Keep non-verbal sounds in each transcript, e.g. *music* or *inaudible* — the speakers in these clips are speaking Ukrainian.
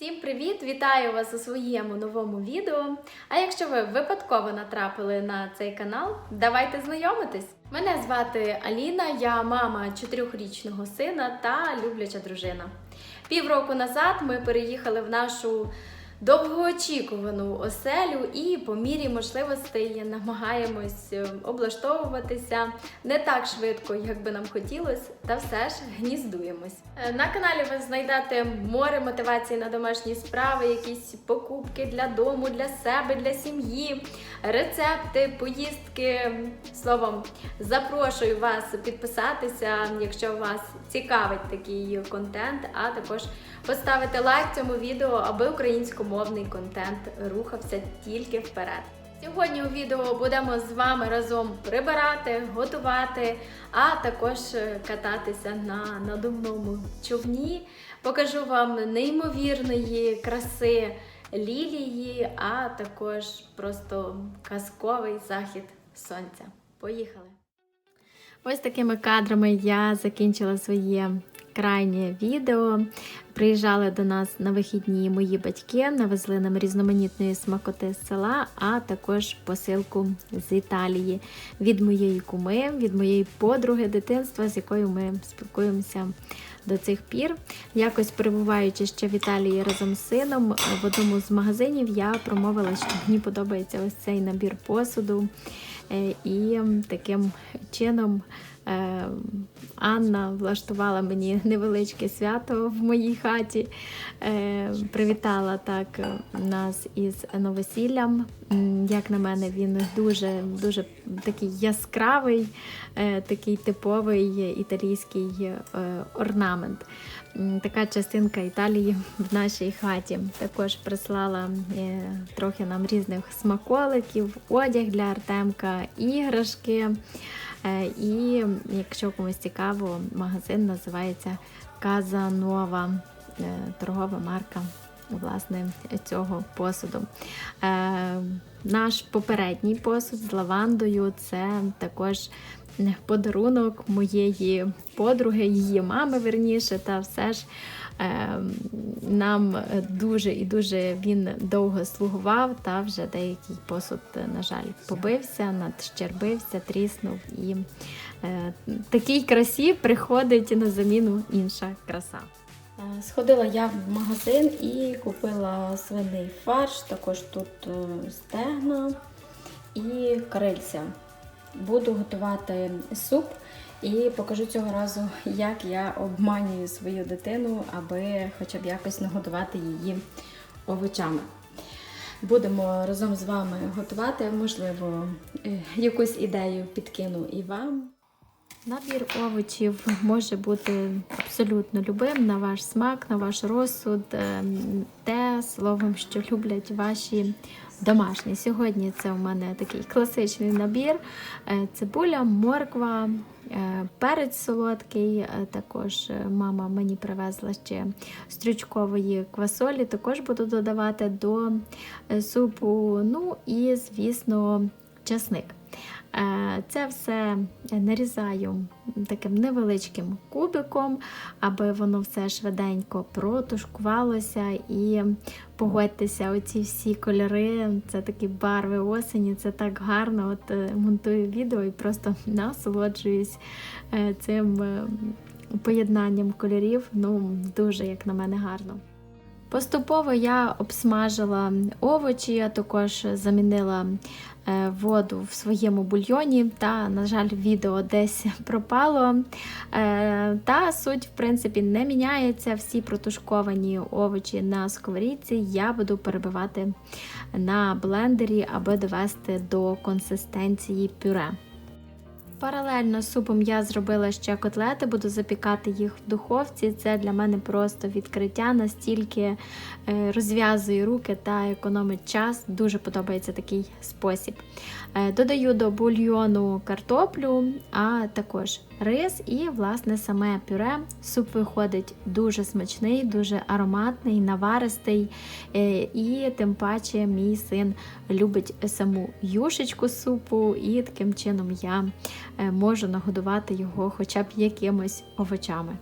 Всім привіт! Вітаю вас у своєму новому відео. А якщо ви випадково натрапили на цей канал, давайте знайомитись. Мене звати Аліна, я мама чотирьохрічного сина та любляча дружина. Півроку назад ми переїхали в нашу довгоочікувану оселю і по мірі можливостей намагаємось е, облаштовуватися не так швидко, як би нам хотілося, та все ж гніздуємось. Е, На каналі ви знайдете море мотивації на домашні справи, якісь покупки для дому, для себе, для сім'ї, рецепти, поїздки. Словом, запрошую вас підписатися, якщо вас цікавить такий контент, а також поставити лайк цьому відео, аби українськомовний контент рухався тільки вперед. Сьогодні у відео будемо з вами разом прибирати, готувати, а також е, кататися на надувному човні. Покажу вам неймовірної краси лілії, а також просто казковий захід сонця. Поїхали! Ось такими кадрами я закінчила своє крайнє відео. Приїжджали до нас на вихідні мої батьки, навезли нам різноманітної смакоти з села, а також посилку з Італії від моєї куми, від моєї подруги дитинства, з якою ми спілкуємося до цих пір. Якось перебуваючи ще в Італії разом з сином, в одному з магазинів я промовила, що мені подобається ось цей набір посуду. Е, І таким чином е, Анна влаштувала мені невеличке свято в моїй хаті. Е, Привітала так нас із новосіллям. Як на мене, він дуже дуже такий яскравий, е, такий типовий італійський е, орнамент. Така частинка Італії в нашій хаті. Також прислала е, трохи нам різних смаколиків, одяг для Артемка, іграшки. Е, І якщо комусь цікаво, магазин називається Казанова, е, торгова марка власне цього посуду. Е, Наш попередній посуд з лавандою це також подарунок моєї подруги, її мами, верніше, та все ж. Е, Нам дуже і дуже він довго слугував, та вже деякий посуд, на жаль, побився, надщербився, тріснув. І е, такій красі приходить на заміну інша краса. Е, Сходила я в магазин і купила свиний фарш, також тут е, стегна і крильця. Буду готувати суп і покажу цього разу, як я обманюю свою дитину, аби хоча б якось нагодувати її овочами. Будемо разом з вами готувати, можливо, е, якусь ідею підкину і вам. Набір овочів може бути абсолютно любим на ваш смак, на ваш розсуд, е, те словом, що люблять ваші домашні. Сьогодні це у мене такий класичний набір: Е, цибуля, морква, е, перець солодкий. е, Також мама мені привезла ще стрючкової квасолі. Також буду додавати до супу. Ну і, звісно, часник. Е, Це все нарізаю таким невеличким кубиком, аби воно все швиденько протушкувалося і погодьтеся, оці всі кольори, це такі барви осені, це так гарно. От е, монтую відео і просто насолоджуюсь е, цим поєднанням кольорів. Ну, дуже, як на мене, гарно. Поступово я обсмажила овочі, я також замінила воду в своєму бульйоні, та, на жаль, відео десь пропало. Е, Та суть, в принципі, не міняється. Всі протушковані овочі на сковорідці я буду перебивати на блендері, аби довести до консистенції пюре. Паралельно з супом я зробила ще котлети, буду запікати їх в духовці. Це для мене просто відкриття, настільки е, розв'язує руки та економить час. Дуже подобається такий спосіб. Е, Додаю до бульйону картоплю, а також рис і, власне, саме пюре. Суп виходить дуже смачний, дуже ароматний, наваристий. Е, І тим паче мій син любить саму юшечку супу, і таким чином я е, можу нагодувати його хоча б якимось овочами.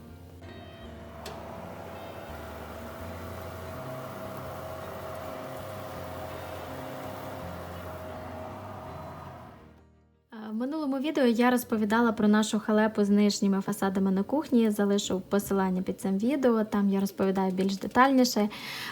Відео я розповідала про нашу халепу з нижніми фасадами на кухні. Залишу посилання під цим відео. Там я розповідаю більш детальніше.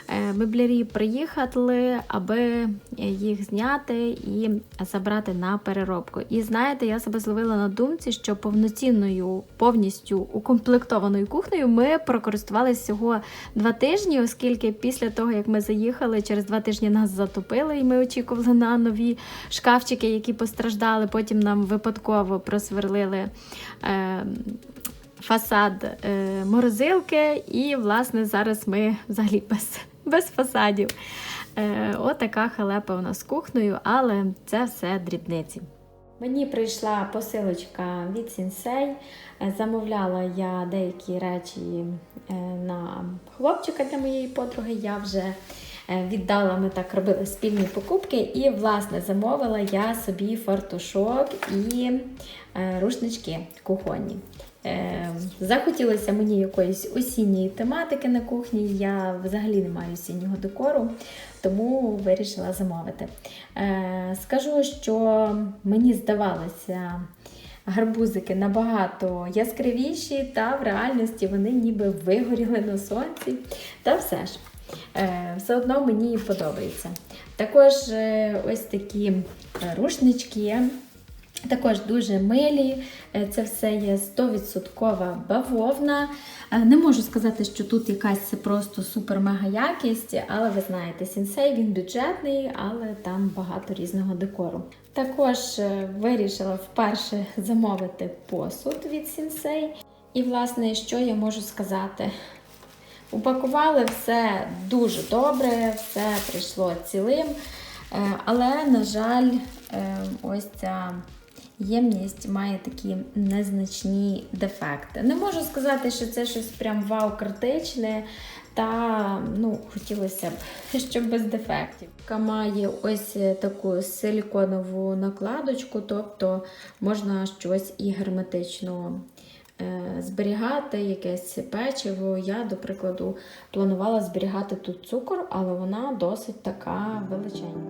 Е, Меблярі приїхали, аби їх зняти і забрати на переробку. І знаєте, я себе зловила на думці, що повноцінною, повністю укомплектованою кухнею ми прокористувалися всього два тижні, оскільки після того, як ми заїхали, через два тижні нас затопили, і ми очікували на нові шкафчики, які постраждали. Потім нам випадково просверлили. Е, Фасад е, морозилки, і, власне, зараз ми взагалі без, без фасадів. Е, отака халепа у нас з кухнею, але це все дрібниці. Мені прийшла посилочка від Сінсей. Е, Замовляла я деякі речі е, на хлопчика для моєї подруги. Я вже віддала, ми так робили спільні покупки. І, власне, замовила я собі фартушок і е, рушнички кухонні. Е, Захотілося мені якоїсь осінньої тематики на кухні. Я взагалі не маю осіннього декору, тому вирішила замовити. Е, Скажу, що мені здавалося, гарбузики набагато яскравіші, та в реальності вони ніби вигоріли на сонці. Та все ж, е, все одно мені подобається. Також е, ось такі рушнички. Також дуже милі, Е, це все є 100% бавовна. Е, Не можу сказати, що тут якась просто супер-мега якість, але ви знаєте, сінсей він бюджетний, але там багато різного декору. Також е, вирішила вперше замовити посуд від сінсей. І, власне, що я можу сказати? Упакували все дуже добре, все прийшло цілим. Е, Але, на жаль, е, ось ця ємність має такі незначні дефекти. Не можу сказати, що це щось прям вау критичне. Та ну, хотілося б, щоб без дефектів. Має ось таку силіконову накладочку, тобто можна щось і герметично зберігати, якесь печиво. Я, до прикладу, планувала зберігати тут цукор, але вона досить така величенька.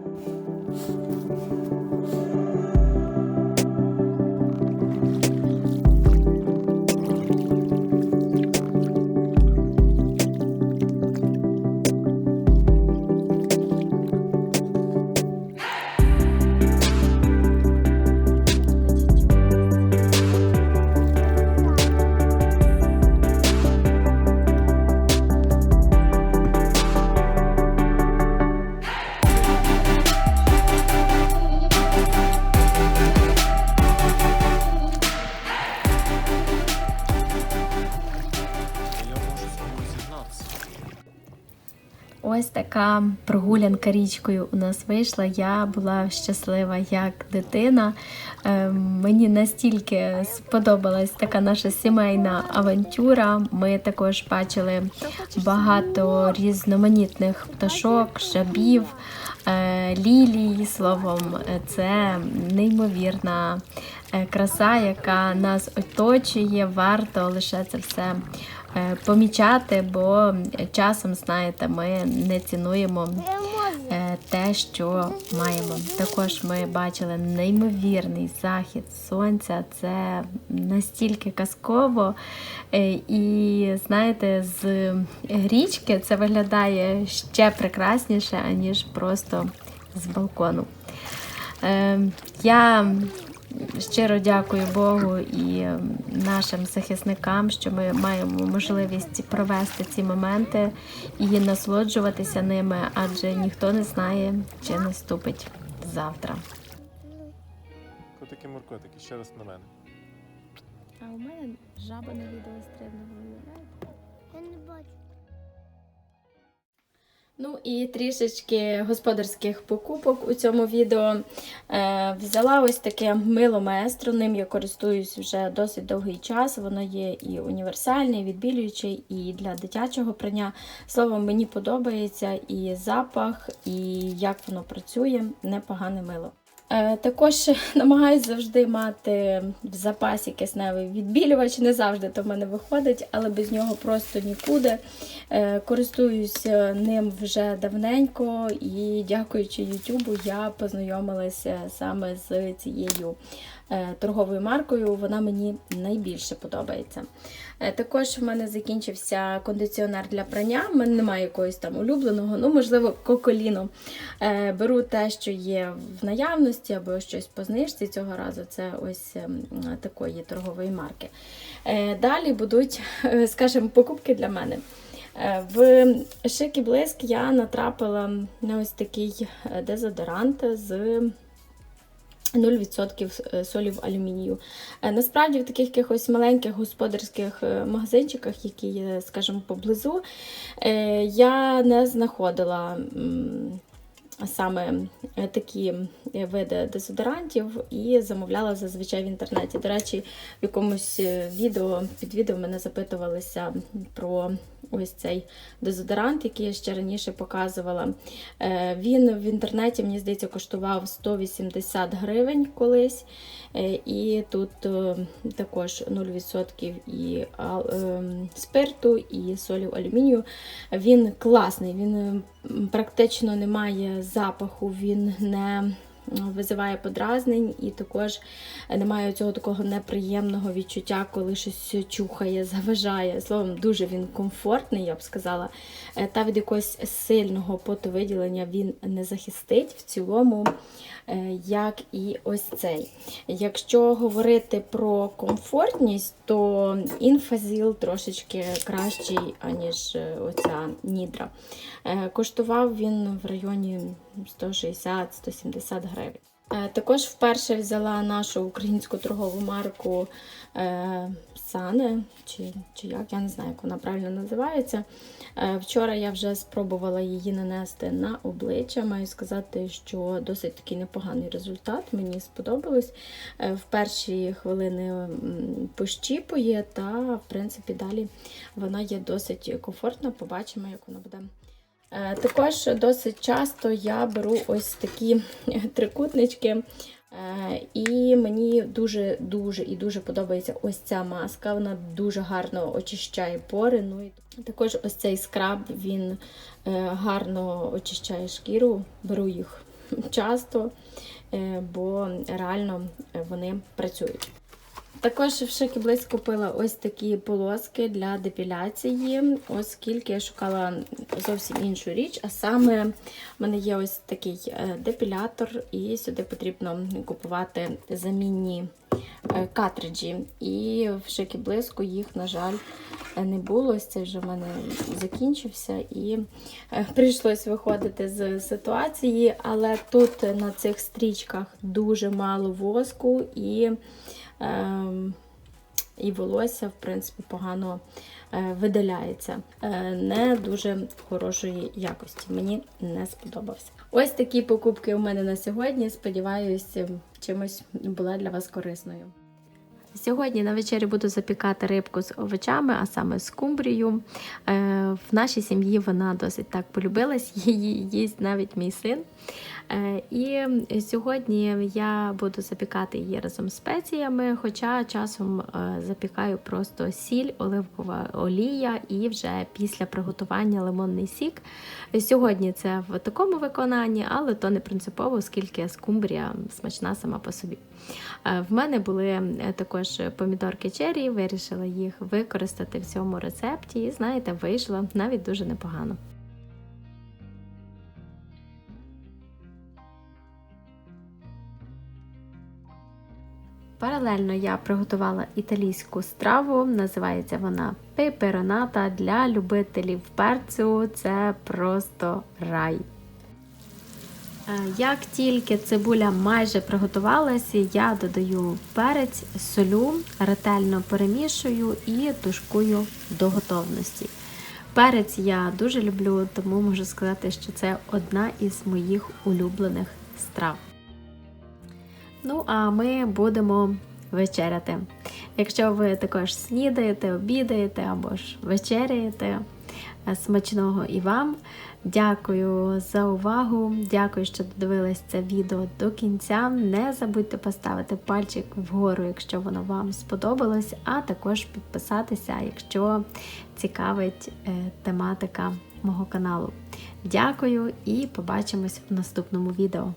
Ось така прогулянка річкою у нас вийшла. Я була щаслива як дитина. Е, Мені настільки сподобалась така наша сімейна авантюра. Ми також бачили багато різноманітних пташок, жабів, е, лілій. Словом, це неймовірна е, краса, яка нас оточує. Варто лише це все помічати, бо часом, знаєте, ми не цінуємо е, те, що маємо. Також ми бачили неймовірний захід сонця. Це настільки казково. Е, І знаєте, з річки це виглядає ще прекрасніше, аніж просто з балкону. Е, Я щиро дякую Богу і нашим захисникам, що ми маємо можливість провести ці моменти і насолоджуватися ними, адже ніхто не знає, чи наступить завтра. Котики моркотики, ще раз на мене. А у мене жаба на відео стрибнула. Я не бачу. Ну і трішечки господарських покупок у цьому відео. Е, взяла ось таке мило маестро. Ним я користуюсь вже досить довгий час. Воно є і універсальне, і відбілююче, і для дитячого прання. Словом, мені подобається і запах, і як воно працює. Непогане мило. Е, Також *laughs* намагаюся завжди мати в запасі кисневий відбілювач. Не завжди то в мене виходить, але без нього просто нікуди. Е, Користуюся ним вже давненько і, дякуючи Ютубу, я познайомилася саме з цією е, торговою маркою, вона мені найбільше подобається. Е, Також в мене закінчився кондиціонер для прання. У мене немає якогось там улюбленого, ну, можливо, коколіно. Е, Беру те, що є в наявності, або щось по знижці цього разу. Це ось ем, такої торгової марки. Е, Далі будуть, е, скажімо, покупки для мене. Е, В Шик і Блиск я натрапила на ось такий дезодорант з 0% солів алюмінію. Е, Насправді в таких якихось маленьких господарських магазинчиках, які є, скажімо, поблизу, я не знаходила саме е, такі е, види дезодорантів і замовляла зазвичай в інтернеті. До речі, в якомусь е, відео під відео мене запитувалися про ось цей дезодорант, який я ще раніше показувала. Е, Він в інтернеті, мені здається, коштував 180 гривень колись. Е, І тут е, також 0% і спирту, і солів алюмінію. Він класний, він практично не має запаху, він не визиває подразнень і також немає цього такого неприємного відчуття, коли щось чухає, заважає. Словом, дуже він комфортний, я б сказала. Е, Та від якогось сильного потовиділення він не захистить в цілому, е, як і ось цей. Якщо говорити про комфортність, то інфазіл трошечки кращий, аніж е, оця нідра. Коштував він в районі 160-170 гривень. Е, Також вперше взяла нашу українську торгову марку е, Сане, чи, чи як, я не знаю, як вона правильно називається. Е, Вчора я вже спробувала її нанести на обличчя. Маю сказати, що досить такий непоганий результат. Мені сподобалось. Е, В перші хвилини пощіпує, та в принципі далі вона є досить комфортна. Побачимо, як вона буде. Е, Також досить часто я беру ось такі трикутнички. е, І мені дуже дуже і дуже подобається ось ця маска. Вона дуже гарно очищає пори. Ну і також ось цей скраб він е, гарно очищає шкіру. Беру їх часто, е, бо реально е, вони працюють. Також в Шикі Близь купила ось такі полоски для депіляції, оскільки я шукала зовсім іншу річ. А саме в мене є ось такий е, депілятор, і сюди потрібно купувати замінні е, картриджі. І в Шикі Блиску їх, на жаль, не було. Ось цей вже в мене закінчився, і е, прийшлось виходити з ситуації. Але тут на цих стрічках дуже мало воску і. Ем, і волосся, в принципі, погано е, видаляється. Е, не дуже хорошої якості. Мені не сподобався. Ось такі покупки у мене на сьогодні. Сподіваюся, чимось була для вас корисною. Сьогодні на вечері буду запікати рибку з овочами, а саме з кумбрію. Е, В нашій сім'ї вона досить так полюбилась, *laughs* її їсть навіть мій син. Е, І сьогодні я буду запікати її разом з спеціями, хоча часом е, запікаю просто сіль, оливкова олія і вже після приготування лимонний сік. Сьогодні це в такому виконанні, але то не принципово, оскільки скумбрія смачна сама по собі. В мене були е, також помідорки черрі, вирішила їх використати в цьому рецепті, і знаєте, вийшло навіть дуже непогано. Паралельно я приготувала італійську страву, називається вона пепероната для любителів перцю. Це просто рай. Е, Як тільки цибуля майже приготувалася, я додаю перець, солю, ретельно перемішую і тушкую до готовності. Перець я дуже люблю, тому можу сказати, що це одна із моїх улюблених страв. Ну, а ми будемо вечеряти. Якщо ви також снідаєте, обідаєте або ж вечеряєте, смачного і вам. Дякую за увагу. Дякую, що додивились це відео до кінця. Не забудьте поставити пальчик вгору, якщо воно вам сподобалось, а також підписатися, якщо цікавить е, тематика мого каналу. Дякую і побачимось в наступному відео.